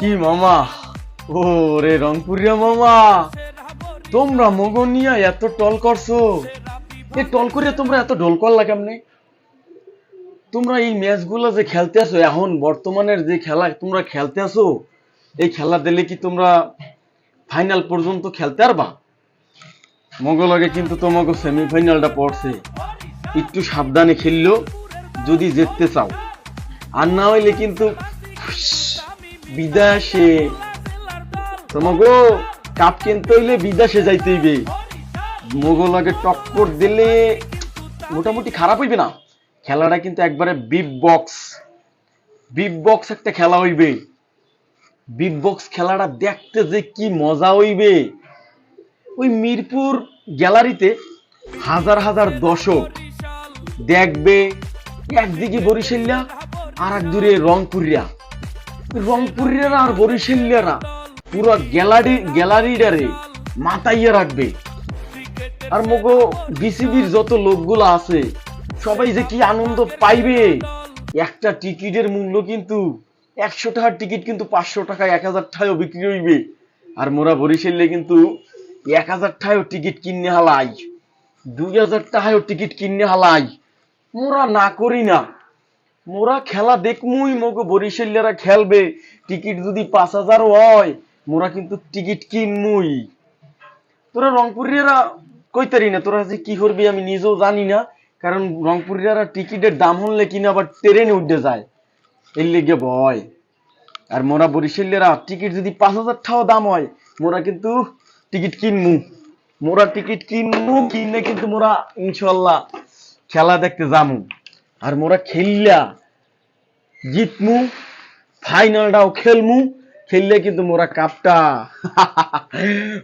কি মামা? ও রে রংপুরিয়া মামা, তোমরা মগন নিয়ে এত টল করছ। এ টল করে তোমরা এত ঢোল করলা কেমনে? তোমরা এই ম্যাচগুলো যে খেলতে আসো, এখন বর্তমানের যে খেলা, তোমরা খেলতে আসো, এই খেলা দিলে কি তোমরা ফাইনাল পর্যন্ত খেলতে পারবা? মগলগে কিন্তু তোমাকে সেমিফাইনালটা পড়ছে। একটু সাবধানে খেললো, যদি জিততে চাও। আর না হইলে কিন্তু বিদেশে। তোমাকে কাপ কিনতে হইলে বিদেশে যাইতে হইবে। মোগলকে টক্কর দিলে মোটামুটি খারাপ হইবে না। খেলাটা কিন্তু একবারে বিগ বক্স বিগ বক্স একটা খেলা হইবে। বিগ বক্স খেলাটা দেখতে যে কি মজা হইবে। ওই মিরপুর গ্যালারিতে হাজার হাজার দর্শক দেখবে। একদিকে বরিশাল্লা আর এক দূরে রংপুরিয়া। রংপুরিয়ারা আর বরিশাল্লারা পুরো গ্যালারি, গ্যালারিটারে মাতাইয়া রাখবে। আর মগো বিসিবির যত লোকগুলো আছে, সবাই যে কি আনন্দ পাইবে? একটা টিকিটের মূল্য কিন্তু একশো টাকার টিকিট কিন্তু পাঁচশো টাকা এক হাজার টাকাও বিক্রি হইবে। আর মোরা বরিশালে কিন্তু এক হাজার টাকাও টিকিট কিনে হালাই। দুই হাজার টাকাও টিকিট কিনে হালাই। মোরা না করি না। মোরা খেলা দেখমুই মগো বরিশালিয়ারা খেলবে। টিকিট যদি পাঁচ হাজার হয়, মোরা কিন্তু টিকিট কিনমুই। তোরা রংপুরিয়ারা কইতারি না, তোরা যে কি করবি আমি নিজেও জানি না, কারণ রংপুরিয়ারা টিকিটের দাম হলে কিনা আবার ট্রেনে উঠে যায়। এর লেগে ভয়। আর মোরা বরিশালিয়ারা, টিকিট যদি পাঁচ হাজার টাকাও দাম হয়, মোরা কিন্তু টিকিট কিনমু। মোরা টিকিট কিনমু, কিনে কিন্তু মোরা ইনশাল্লাহ খেলা দেখতে যামু। আর মোরা খেললা জিতমু ফাইনালটাও খেলমু। খেললে কিন্তু মোরা কাপটা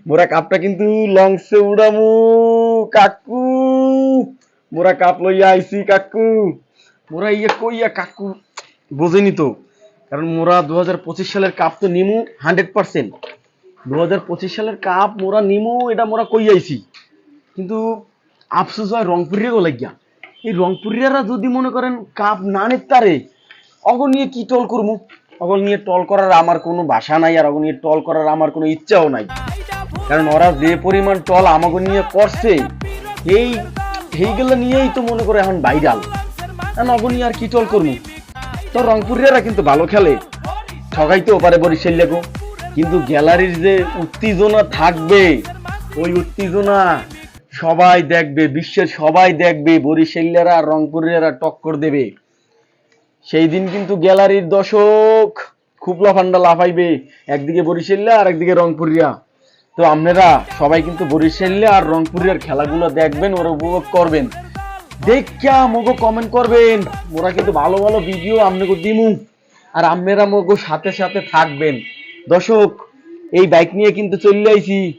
মোরা কাপটা কিন্তু লংসে উড়ামু, কাকু। মোরা কাপ লইয়া আইসি কাকু। মোরা ইয়ে কইয়া কাকু, বোঝেনি তো। কারণ মোরা দু হাজার পঁচিশ সালের কাপ তো নিমু হান্ড্রেড পার্সেন্ট দু হাজার পঁচিশ সালের কাপ মোরা নিমু, এটা মোরা কই আইছি? কিন্তু আফসোস হয় রংপুরিয়া রংপুরের লাগিয়া। এই রংপুরিয়ারা যদি মনে করেন কাপ না নিতারে অগল নিয়ে কি টল করব অগল নিয়ে টল করার আমার কোনো ভাষা নাই আর অগল নিয়ে টল করার আমার কোনো ইচ্ছাও নাই। কারণ ওরা যে পরিমাণ টল আমাকে নিয়ে করছে, এই এইগুলো নিয়েই তো মনে করে এখন ভাইরাল কারণ অগল নিয়ে আর কি টল করব তো রংপুরিয়ারা কিন্তু ভালো খেলে। ঠগাইতেও পারে বরিশাল্যাগো কিন্তু গ্যালারির যে উত্তেজনা থাকবে, ওই উত্তেজনা সবাই দেখবে, বিশ্বের সবাই দেখবে, বরিশাল্যারা আর রংপুরিয়ারা টক্কর দেবে। সেই দিন কিন্তু গ্যালারির দর্শক খুব লাফান্ডা লাফাইবে। একদিকে বরিশাল্লা আর একদিকে রংপুরিয়া। তো আপনারা সবাই কিন্তু বরিশাল্লা আর রংপুরিয়ার খেলাগুলো দেখবেন, ওরা উপভোগ করবেন। দেখা মগো কমেন্ট করবেন। ওরা কিন্তু ভালো ভালো ভিডিও আপনাকে দিমু। আর আপনারা মগো সাথে সাথে থাকবেন। দর্শক, এই বাইক নিয়ে কিন্তু চলে আইছি।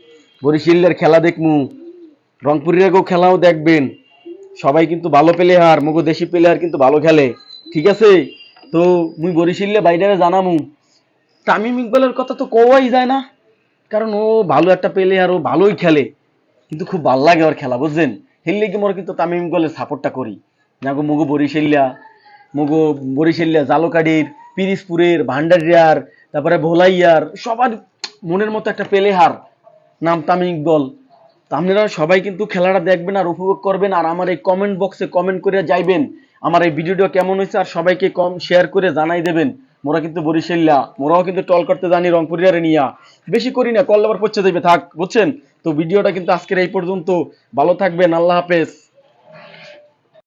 বরিশাল্লার খেলা দেখমু। রংপুরেরও খেলাও দেখবেন। সবাই কিন্তু ভালো প্লেয়ার মগো দেশি প্লেয়ার কিন্তু ভালো খেলে। ঠিক আছে? তো মুই বরিশাল্লে বাইরে জানামু। তামিম ইকবালের কথা তো কোয়াই যায় না। কারণ ও ভালো একটা পেলে আর ও ভালোই খেলে। কিন্তু খুব ভালো লাগে ওর খেলা, বুঝছেন? হেললে কি মোর কিন্তু তামিম ইকবালের সাপোর্টটা করি। যাগো মগো বরিশাল্লা মগো বরিশাল্লা জালোকাডির পিরিসপুরের ভান্ডারিয়ার, তারপরে ভোলাইয়ার, সবার মনের মতো একটা প্লেয়ার নাম তামিম ইকবল। আপনারা সবাই কিন্তু খেলাটা দেখবেন আর উপভোগ করবেন। আর আমার এই কমেন্ট বক্সে কমেন্ট করে যাইবেন। আমার এই ভিডিওটা কেমন হয়েছে আর সবাইকে কম শেয়ার করে জানাই দেবেন। মোরা কিন্তু বরিশাল্লা, মোরাও কিন্তু টল করতে জানি রংপুরিয়ারে নিয়া। বেশি করি না, কল আবার পচ্ছে দেবে, থাক, বুঝছেন? তো ভিডিওটা কিন্তু আজকের এই পর্যন্ত। ভালো থাকবেন, আল্লাহ হাফেজ।